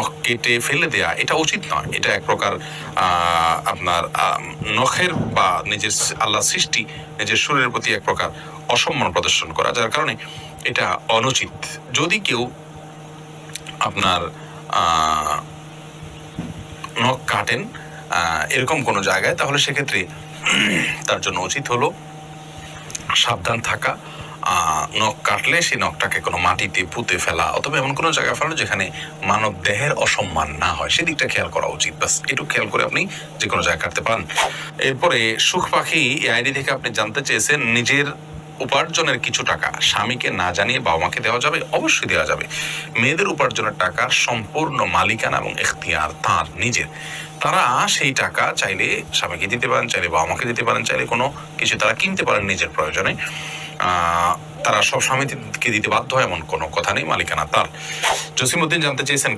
নখ কেটে ফেলে দেয়া, এটা উচিত নয়। এটা এক প্রকার আপনার নখের বা নিজের আল্লাহ সৃষ্টি, নিজের শরীরের প্রতি এক প্রকার অসম্মান প্রদর্শন করা, যার কারণে এটা অনুচিত। যদি কেউ আপনার নখ কাটেন এরকম কোনো জায়গায়, তাহলে সেক্ষেত্রে তার জন্য উচিত হলো সাবধান থাকা নখ কাটলে সেই নখটাকে কোনো মাটিতে পুঁতে ফেলা অথবা এমন কোনো জায়গায় ফেলা যেখানে মানব দেহের অসম্মান না হয়। সেদিকটা খেয়াল করা উচিত। বাস একটু খেয়াল করে আপনি যে কোনো জায়গায় কাটতে পারেন। এরপরে সুখ পাখি, এই আইডি থেকে আপনি জানতে চেয়েছেন, নিজের উপার্জনের কিছু টাকা। স্বামীকে না জানিয়ে বাবা মাকে দেওয়া যাবে? অবশ্যই দেওয়া যাবে। মেয়েদের উপার্জনের টাকার সম্পূর্ণ মালিকানা এবং এখতিয়ার তার নিজের। তারা সেই টাকা চাইলে স্বামীকে দিতে পারেন, চাইলে বাবা মাকে দিতে পারেন, চাইলে কোনো কিছু তারা কিনতে পারেন নিজের প্রয়োজনে। তারা সব সমিতিকে দিতে বাধ্য হয়, এমন কোনো কথা নেই, মালিকানা তার। জসিমুদ্দিন জানতে চেয়েছেন